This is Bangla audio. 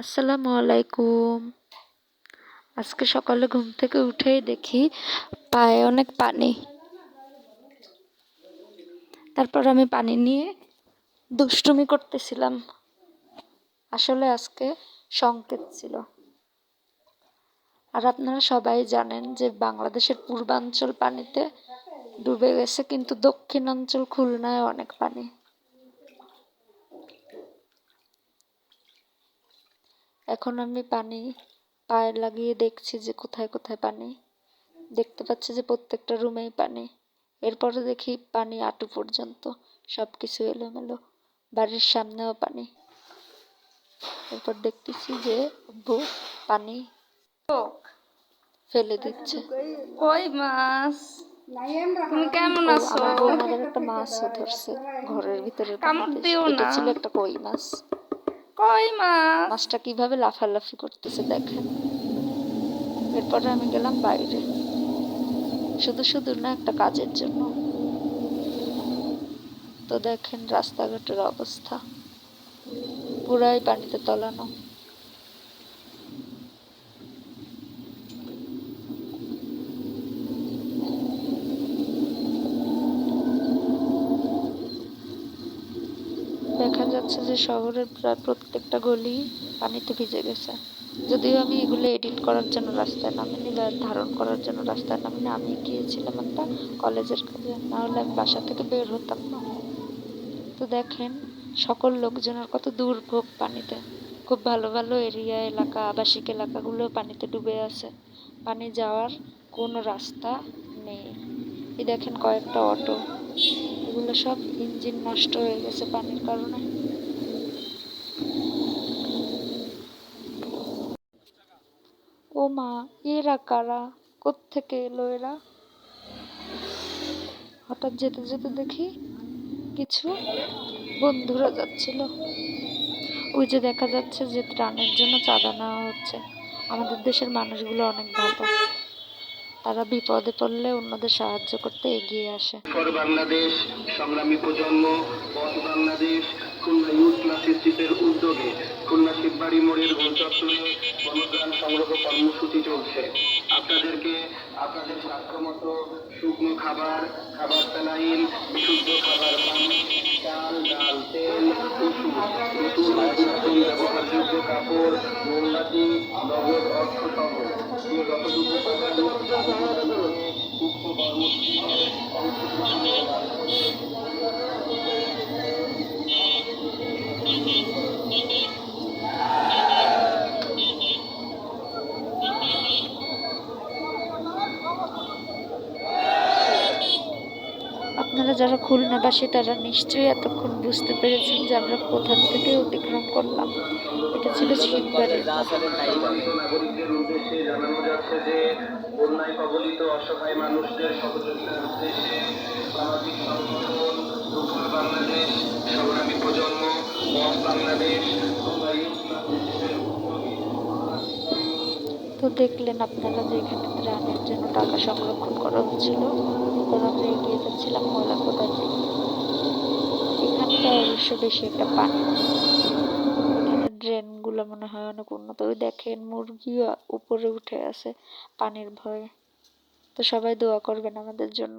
আসসালামু আলাইকুম। আজকে সকালে ঘুম থেকে উঠেই দেখি পায়ে অনেক পানি। তারপর আমি পানি নিয়ে দুষ্টুমি করতেছিলাম। আসলে আজকে সংকেত ছিল। আর আপনারা সবাই জানেন যে বাংলাদেশের পূর্বাঞ্চল পানিতে ডুবে গেছে, কিন্তু দক্ষিণাঞ্চল খুলনায় অনেক পানি। এখন আমি পানি পায়ে লাগিয়ে দেখছি যে কোথায় কোথায় পানি। দেখতে পাচ্ছি যে প্রত্যেকটা রুমেই পানি। এরপরে দেখি পানি আটু পর্যন্ত। সব কিছু এলোমেলো। বাড়ির সামনেও পানি। এরপর দেখতেছি যে আব্বু পানি ফেলে দিচ্ছে। কই মাছ। তুমি কেমন আছো? আমার একটা মাছও ধরছে। ঘরের ভিতরে কামড় দিও না। ছিল একটা কই মাছ। কই মা? মাছটা কীভাবে লাফালাফি করতেছে দেখেন। এরপরে আমি গেলাম বাইরে। শুধু শুধু না, একটা কাজের জন্য। তো দেখেন রাস্তাঘাটের অবস্থা। পুরাই পানিতে তলানো। দেখা যাচ্ছে যে শহরের প্রায় প্রত্যেকটা গলি পানিতে ভিজে গেছে। যদিও আমি এগুলো এডিট করার জন্য রাস্তায় নামিনি বা ধারণ করার জন্য রাস্তায় নামিনি, আমি গিয়েছিলাম একটা কলেজের কাজে। নাহলে আমি বাসা থেকে বের হতাম না। তো দেখেন, সকল লোকজনের কত দুর্ভোগ পানিতে। খুব ভালো ভালো এরিয়া, এলাকা, আবাসিক এলাকাগুলো পানিতে ডুবে আছে। পানি যাওয়ার কোনো রাস্তা নেই। এই দেখেন কয়েকটা অটো। এগুলো সব ইঞ্জিন নষ্ট হয়ে গেছে পানির কারণে। ও মা, এরা কারা? কোত্থেকে এলো এরা? হঠাৎ যেতে যেতে দেখি কিছু বন্ধুরা যাচ্ছিল। ওই যে দেখা যাচ্ছে যে ত্রাণের জন্য চাঁদা নেওয়া হচ্ছে। আমাদের দেশের মানুষগুলো অনেক ভালো। তারা বিপদে পড়লে অন্যদের সাহায্য করতে এগিয়ে আসে। বাংলাদেশ, সংগ্রামী প্রজন্ম পথ বাংলাদেশ, খুলনা ইউথ ক্লাসের উদ্যোগে খুলনা শিববাড়ি মোড়ের গোলচত্বরে বনগ্রাম সংগ্রহ কর্মসূচি চলছে। আপনাদেরকে আপনাদের স্বাস্থ্যমতো শুকনো খাবার খাবার স্যালাইন বিশুদ্ধ খাবার ব্যবহারযোগ্য কাপড় মোমবাতি নগদ অর্থ সহ যতটুকু উক্ত কর্মসূচিতে অংশগ্রহণ আপনারা যারা খুলনাবাসী, তারা নিশ্চয়ই এতক্ষণ বুঝতে পেরেছেন যে আমরা কোথা থেকে অতিক্রম করলাম। এটা ছিল তো দেখলেন আপনারা যে এখানে ত্রাণের জন্য টাকা সংরক্ষণ করা হচ্ছিল। তখন আমরা এগিয়ে যাচ্ছিলাম। এখানটা বেশি একটা পানি ড্রেনগুলো মনে হয় অনেক উন্নত। ওই দেখেন মুরগিও উপরে উঠে আছে পানির ভয়ে। তো সবাই দোয়া করবেন আমাদের জন্য।